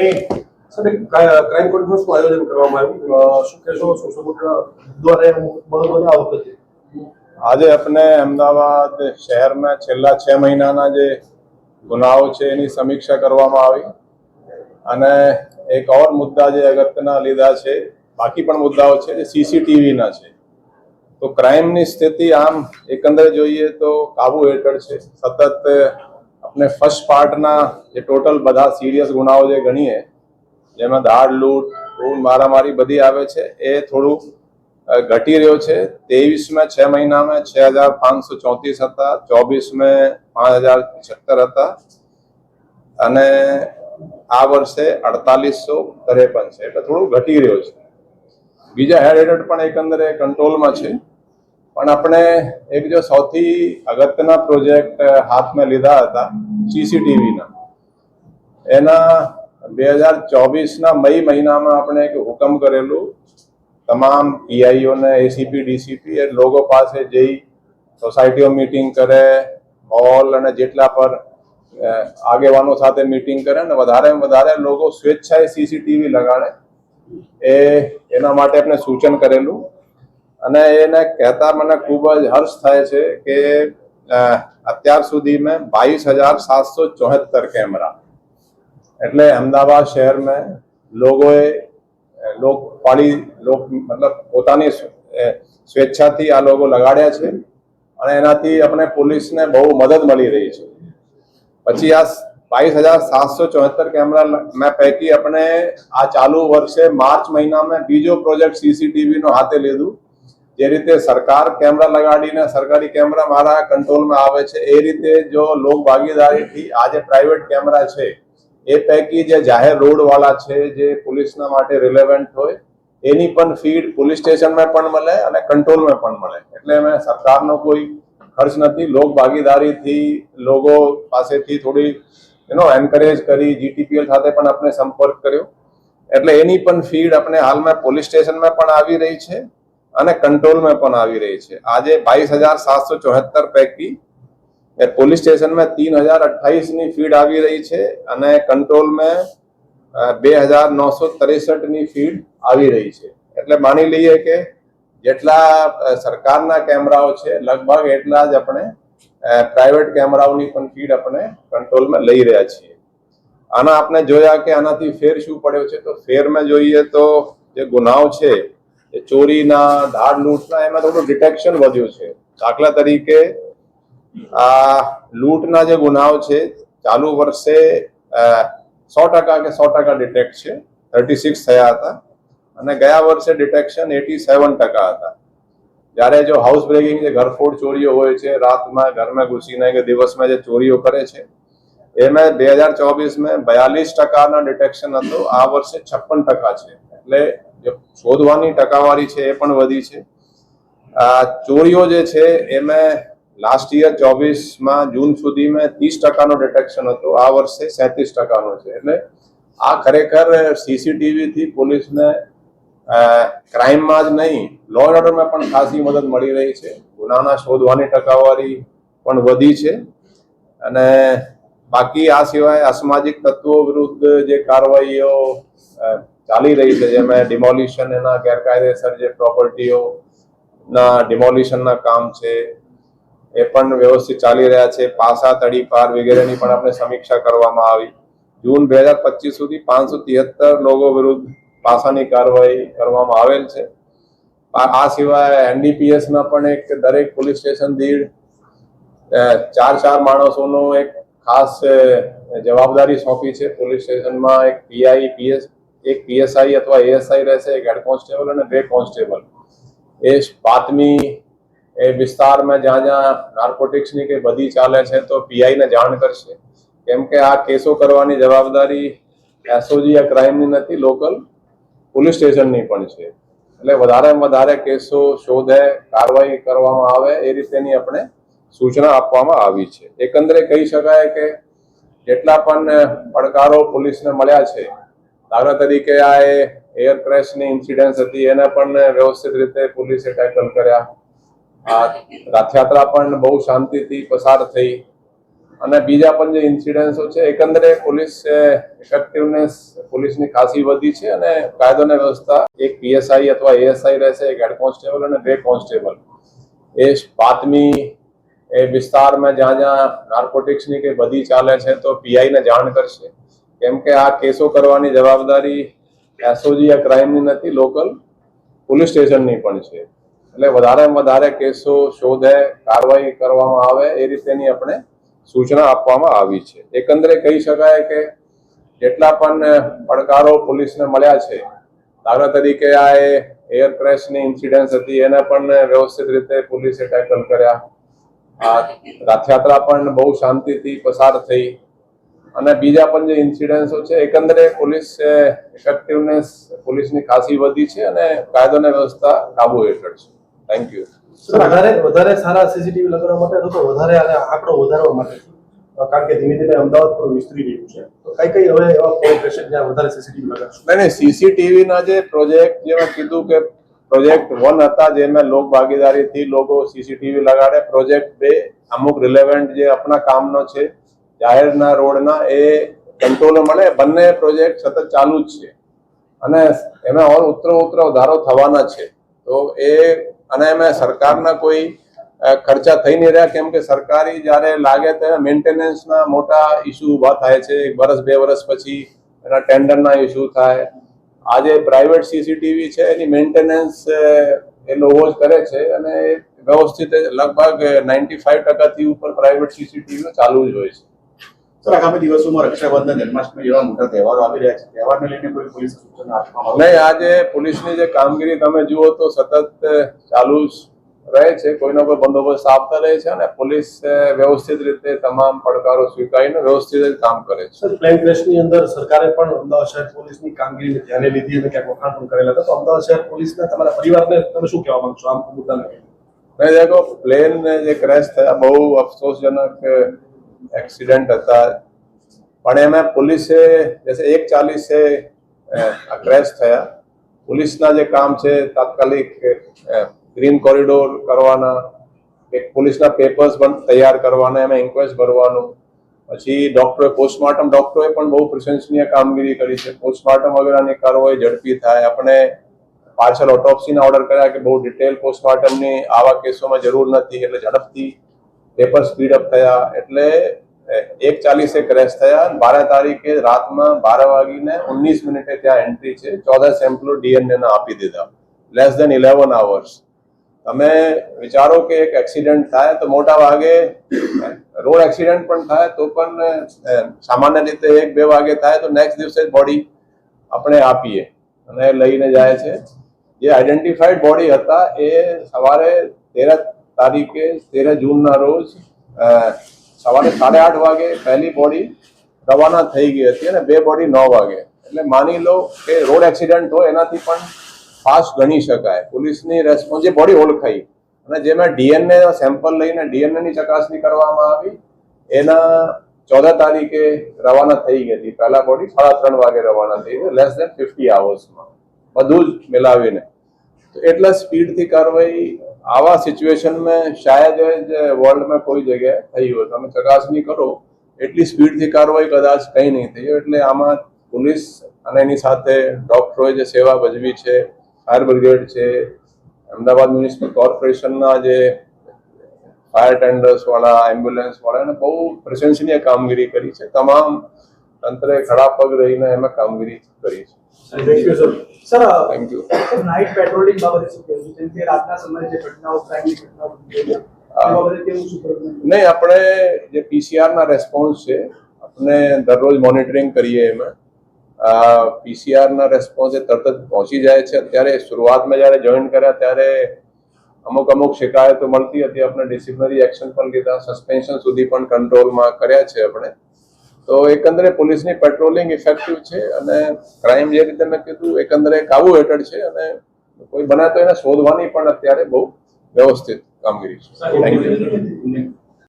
સાહેબ એક ક્રાઇમ આયોજન કરવામાં આવ્યું? શું કહેશો? સમગ્ર દ્વારા મહત્વના આ વખતે? આજે આપણે અમદાવાદ શહેરમાં છેલ્લા છ મહિનાના જે ગુનાઓ છે એની સમીક્ષા કરવામાં આવી. અને એક ઓર મુદ્દા જે અગત્યના લીધા છે, બાકી પણ મુદ્દાઓ છે જે સીસીટીવીના છે. તો ક્રાઇમની સ્થિતિ આમ એકંદરે જોઈએ તો કાબુ હેઠળ છે. સતત અને ફર્સ્ટ પાર્ટના જે ટોટલ બધા સિરિયસ ગુનાઓ જે ગણીએ, જેમાં દાળ, લૂંટ ખૂન મારામારી બધી આવે છે, એ થોડું ઘટી રહ્યો છે. ત્રેવીસમાં છ મહિનામાં છ હજાર પાંચસો ચોત્રીસ હતા, ચોવીસમાં પાંચ હજાર પંચોતેર હતા, અને આ વર્ષે અડતાલીસો ત્રેપન છે. એટલે થોડું ઘટી રહ્યો છે. બીજા હેડ હેડ પણ એકંદરે કંટ્રોલમાં છે. પણ આપણે એક જો સૌથી અગત્યના પ્રોજેક્ટ હાથમાં લીધા હતા સીસીટીવીના એના બે હજાર ચોવીસના મઈ મહિનામાં આપણે એક હુકમ કરેલું, તમામ પીઆઈઓને એસીપી ડીસીપી એ લોકો પાસે જઈ સોસાયટીઓ મીટિંગ કરે હોલ અને જેટલા પર આગેવાનો સાથે મિટિંગ કરે ને વધારે વધારે લોકો સ્વેચ્છાએ સીસીટીવી લગાડે. એ, એના માટે આપણે સૂચન કરેલું અને એને કહેતા મને ખૂબ જ હર્ષ થાય છે કે અત્યાર સુધી મેં બાવીસ હજાર સાતસો ચોહત્તર કેમેરા. એટલે અમદાવાદ શહેરમાં લોકોએ લોક પાડી લોક, મતલબ પોતાની સ્વેચ્છાથી આ લોકો લગાડ્યા છે અને એનાથી આપણે પોલીસને બહુ મદદ મળી રહી છે. પછી આ બાવીસ હજાર સાતસો ચોહત્તર કેમેરા મેં પૈકી આપણે આ ચાલુ વર્ષે માર્ચ મહિનામાં બીજો પ્રોજેક્ટ સીસીટીવીનો હાથે લીધું. જે રીતે સરકાર કેમેરા લગાડીને સરકારી કેમેરા મારા કંટ્રોલમાં આવે છે, એ રીતે જો લોક ભાગીદારીથી આ જે પ્રાઇવેટ કેમેરા છે, એ પૈકી જે જાહેર રોડવાળા છે, જે પોલીસના માટે રિલેવન્ટ હોય, એની પણ ફીડ પોલીસ સ્ટેશનમાં પણ મળે અને કંટ્રોલમાં પણ મળે. એટલે મેં સરકારનો કોઈ ખર્ચ નથી, લોક ભાગીદારીથી લોકો પાસેથી થોડી એનો એન્કરેજ કરી જીટીપીએલ સાથે પણ આપણે સંપર્ક કર્યો. એટલે એની પણ ફીડ આપણે હાલમાં પોલીસ સ્ટેશનમાં પણ આવી રહી છે. અને કંટ્રોલમાં પણ આવી રહી છે. આજે બાવીસ હજાર સાતસો ચોહત્તર પૈકી એ પોલીસ સ્ટેશનમાં તીન હજાર અઠ્ઠાઈસની ફીડ આવી રહી છે અને કંટ્રોલમાં બે હજાર નવસો ત્રેસઠની ફીડ આવી રહી છે. એટલે માની લઈએ કે જેટલા સરકારના કેમેરાઓ છે, લગભગ એટલા જ આપણે પ્રાઇવેટ કેમેરાઓની પણ ફીડ આપણે કંટ્રોલમાં લઈ રહ્યા છીએ. આના આપણે જોયા કે આનાથી ફેર શું પડ્યો છે? તો ફેરમાં જોઈએ તો જે ગુનાઓ છે ચોરીના, ધાડ લૂંટના, એમાં થોડું ડિટેક્શન વધ્યું છે. દાખલા તરીકે, આ લૂંટના જે ગુનાઓ છે, ચાલુ વર્ષે સો ટકા કે સો ટકા ડિટેક્ટ છે. થર્ટી સિક્સ થયા હતા. અને ગયા વર્ષે ડિટેક્શન એટી સેવન ટકા હતા. જ્યારે જો હાઉસ બ્રેકિંગ જે ઘરફોડ ચોરીઓ હોય છે, રાતમાં ઘરમાં ઘૂસીને કે દિવસમાં જે ચોરીઓ કરે છે, એમાં બે હજાર ચોવીસમાં બયાલીસ ટકાના ડિટેક્શન હતું. આ વર્ષે છપ્પન ટકા છે. એટલે શોધવાની ટકાવારી છે એ પણ વધી છે. આ ચોરીઓ જે છે એમાં લાસ્ટ યર ચોવીસમાં જૂન સુધીમાં ત્રીસ ટકાનો ડિટેક્શન હતો. આ વર્ષે સેત્રીસ ટકાનો છે. એટલે આ ખરેખર સીસીટીવીથી પોલીસને ક્રાઇમમાં જ નહીં લો એન્ડ ઓર્ડરમાં પણ ખાસી મદદ મળી રહી છે. ગુનાના શોધવાની ટકાવારી પણ વધી છે. અને બાકી આ સિવાય અસામાજિક તત્વો વિરુદ્ધ જે કાર્યવાહીઓ ચાલી રહી છે, જેમાં ડિમોલિશન એના ગેરકાયદેસર જે પ્રોપર્ટીઓ ના ડિમોલિશનના કામ છે, એ પણ વ્યવસ્થિત ચાલી રહ્યા છે. પાસા તડીપાર વગેરેની પણ આપણે સમીક્ષા કરવામાં આવી. જૂન બે હજાર પચીસ સુધી પાંચસો તિહત્તર લોકો વિરુદ્ધ પાસાની કાર્યવાહી કરવામાં આવેલ છે. આ સિવાય એનડીપીએસ ના પણ એક દરેક પોલીસ સ્ટેશન દીઠ ચાર ચાર માણસોનો એક ખાસ જવાબદારી સોંપી છે. પોલીસ સ્ટેશનમાં એક પીઆઈ, પીએસ એક પીએસઆઈ અથવા એએસઆઈ રહેશે, એક હેડ કોન્સ્ટેબલ અને બે કોન્સ્ટેબલ એ બાતમી, એ વિસ્તારમાં જ્યાં જ્યાં નાર્કોટિક્સની કે બધી ચાલે છે તો પીઆઈને જાણ કરશે. કેમ કે આ કેસો કરવાની જવાબદારી એસઓજી આ ક્રાઇમની નથી લોકલ પોલીસ સ્ટેશનની પણ છે. એટલે વધારેમાં વધારે કેસો શોધે, કાર્યવાહી કરવામાં આવે, એ રીતેની આપણે સૂચના આપવામાં આવી છે. એકંદરે કહી શકાય કે જેટલા પણ પડકારો પોલીસને મળ્યા છે દાખલા તરીકે આ એર ક્રેશની ઇન્સિડન્સ હતી, એને પણ વ્યવસ્થિત રીતે પોલીસે ટેકલ કર્યા. આ રથયાત્રા પણ બહુ શાંતિથી પસાર થઈ. અને બીજા પણ જે ઇન્સિડન્સો છે, એકંદરે પોલીસ ઇફેક્ટિવનેસ પોલીસની ખાસી વધી છે અને કાયદો વ્યવસ્થા, એક પીએસઆઈ અથવા એએસઆઈ રહેશે, એક હેડ કોન્સ્ટેબલ અને બે કોન્સ્ટેબલ એ બાતમી, એ વિસ્તારમાં જ્યાં જ્યાં નાર્કોટિક્સની કે બધી ચાલે છે, તો પીઆઈને જાણ કરશે. કેમ કે આ કેસો કરવાની જવાબદારી એસઓજી આ ક્રાઇમની નથી લોકલ પોલીસ સ્ટેશનની પણ છે. એટલે વધારેમાં વધારે કેસો શોધે, કાર્યવાહી કરવામાં આવે, એ રીતેની આપણે સૂચના આપવામાં આવી છે. એકંદરે કહી શકાય કે જેટલા પણ પડકારો પોલીસને મળ્યા છે, દાખલા તરીકે આ એ એર ક્રેશની ઇન્સિડન્સ હતી, એને પણ વ્યવસ્થિત રીતે પોલીસે ટેકલ કર્યા. આ રથયાત્રા પણ બહુ શાંતિથી પસાર થઈ. અને બીજા પણ જે ઇન્સિડન્સો છે એકંદરે પોલીસ ઇફેક્ટિવનેસ પોલીસની ખાસી વધી છે અને કાયદો અને વ્યવસ્થા કાબુ હેઠળ છે. થેન્ક યુ વધારે વધારે સારા સીસીટીવી લગાડવા માટે તો વધારે આંકડો વધારવા માટે કારણ કે ધીમે ધીમે અમદાવાદ પણ વિસ્તરી રહ્યું છે. તો કઈ કઈ હવે એવા પોઈન્ટ રહેશે જ્યાં વધારે સીસીટીવી લગાડશું? નહીં નહીં સીસીટીવી ના જે પ્રોજેક્ટ જે મેં કીધું કે પ્રોજેક્ટ વન હતા જેમાં લોક ભાગીદારીથી લોકો સીસીટીવી લગાડે પ્રોજેક્ટ બે અમુક રિલેવન્ટ જે આપણા કામનો છે જાહેરના રોડના એ કંટ્રોલ મળે. બંને પ્રોજેક્ટ સતત ચાલુ જ છે. અને એમાં ઓર ઉતરો ઉતરો વધારો થવાના છે. તો એ અને એમાં સરકારના કોઈ ખર્ચા થઈ નહીં રહ્યા. કેમ કે સરકારી જ્યારે લાગે ત્યારે મેન્ટેનન્સના મોટા ઇસ્યુ ઊભા થાય છે. એક વર્ષ બે વર્ષ પછી એના ટેન્ડરના ઇસ્યુ થાય. આજે પ્રાઇવેટ સીસીટીવી છે, એની મેન્ટેનન્સ એ લોકો જ કરે છે. અને વ્યવસ્થિત લગભગ નાઇન્ટી ફાઈવ ટકાથી ઉપર પ્રાઇવેટ સીસીટીવી ચાલુ જ હોય છે. સર આગામી દિવસોમાં રક્ષાબંધન જન્માષ્ટમી જેવા મોટા તહેવારો આવી રહ્યા છે. તહેવારને લઈને કોઈ પોલીસ સૂચના આપવામાં નહીં આજે પોલીસની જે કામગીરી તમે જુઓ તો સતત ચાલુ રહે છે. કોઈનો કોઈ બંદોબસ્ત આપતા રહે છે અને પોલીસ વ્યવસ્થિત રીતે તમામ પડકારો સ્વીકારીને વ્યવસ્થિત રીતે કામ કરે છે. સર પ્લેન ક્રેશની અંદર સરકારે પણ અમદાવાદ શહેર પોલીસની કામગીરીને ધ્યાને લીધી અને ક્યાંક વખાણ પણ કરેલા હતા. તો અમદાવાદ શહેર પોલીસના તમારા પરિવારને તમે શું કહેવા માંગશો? આમ મુદ્દાને? નહીં દેખો પ્લેન જે ક્રેશ થયા બહુ અફસોસજનક એક્સિડન્ટ હતા. પણ એમાં પોલીસે જैसे એક ચાલીસે ક્રેશ થયા. પોલીસના જે કામ છે, તાત્કાલિક ગ્રીન કોરિડોર કરવાના, એક પોલીસના પેપર્સ પણ તૈયાર કરવાના, એમાં ઇન્ક્વેસ્ટ ભરવાનું. પછી ડોક્ટરોએ પોસ્ટમોર્ટમ ડોક્ટરોએ પણ બહુ પ્રશંસનીય કામગીરી કરી છે. પોસ્ટમોર્ટમ વગેરેની કાર્યવાહી ઝડપી થાય. આપણે પાછળ ઓટોપ્સીના ઓર્ડર કર્યા કે બહુ ડિટેલ પોસ્ટમોર્ટમની આવા કેસોમાં જરૂર નથી, એટલે ઝડપથી પેપર સ્પીડ અપ થયા એટલે એક ચાલીસે ક્રેશ થયા બાર તારીખે રાતમાં બાર વાગીને ઓગણીસ મિનિટે ત્યાં એન્ટ્રી છે. ચૌદ સેમ્પલો ડીએનએ ના આપી દીધા. લેસ દેન ઇલેવન આવર્સ તમે વિચારો કે એક એક્સિડન્ટ થાય તો મોટા ભાગે, રોડ એક્સિડન્ટ પણ થાય તો પણ સામાન્ય રીતે એક બે વાગે થાય તો નેક્સ્ટ દિવસે બોડી આપણે આપીએ અને લઈને જાય છે. જે આઈડેન્ટિફાઈડ બોડી હતા એ સવારે તેર તારીખે તેર જૂનના રોજ સવારે સાડા આઠ વાગે પહેલી બોડી રવાના થઈ ગઈ હતી અને બે બોડી નવ વાગે. એટલે માની લો કે રોડ એક્સિડન્ટ હોય એનાથી પણ ફાસ્ટ ગણી શકાય. પોલીસની રેસ્પોન્સ જે બોડી ઓળખાઈ અને જેમાં ડીએનએ સેમ્પલ લઈને ડીએનએની ચકાસણી કરવામાં આવી, એના ચૌદ તારીખે રવાના થઈ ગઈ હતી. પહેલા બોડી સાડા ત્રણ વાગે રવાના થઈ ગઈ લેસ દેન ફિફ્ટી આવર્સમાં બધું જ મિલાવીને. તો એટલા સ્પીડથી કાર્યવાહી આવા સિચ્યુએશન મેં શાયદ વર્લ્ડમાં કોઈ જગ્યાએ થઈ હોય. તમે ચકાસણી કરો, એટલી સ્પીડથી કાર્યવાહી કદાચ કંઈ નહીં થઈ એટલે આમાં પોલીસ અને એની સાથે ડોક્ટરોએ જે સેવા ભજવી છે ફાયર બ્રિગેડ છે, અમદાવાદ મ્યુનિસિપલ કોર્પોરેશનના જે ફાયર ટેન્ડર્સ વાળા એમ્બ્યુલન્સ વાળા, એને બહુ પ્રશંસનીય કામગીરી કરી છે. તમામ તંત્રે ખડા પગ રહીને એમાં કામગીરી કરી છે. Sir thank you night patrolling બાબતે શું કહેવું જેમ કે રાતના સમયે જે ઘટનાઓ ક્રાઇમની ઘટનાઓ નહીં આપણે જે પીસીઆર ના રેસ્પોન્સ છે આપણે દરરોજ મોનિટરિંગ કરીએ એમાં. પીસીઆર ના રેસ્પોન્સ એ તરત જ પહોંચી જાય છે. અત્યારે શરૂઆતમાં જ્યારે જોઈન કર્યા ત્યારે અમુક અમુક શિકાયતો મળતી હતી. આપણે ડિસિપ્લિનરી એક્શન પણ લીધા સસ્પેન્શન સુધી પણ કંટ્રોલમાં કર્યા છે આપણે. તો એકંદરે પોલીસની પેટ્રોલિંગ ઇફેક્ટિવ છે અને ક્રાઇમ જે રીતે મેં કીધું, એકંદરે કાબુ હેઠળ છે અને કોઈ બનાતો એને શોધવાની પણ અત્યારે બહુ વ્યવસ્થિત કામગીરી છે. Thank you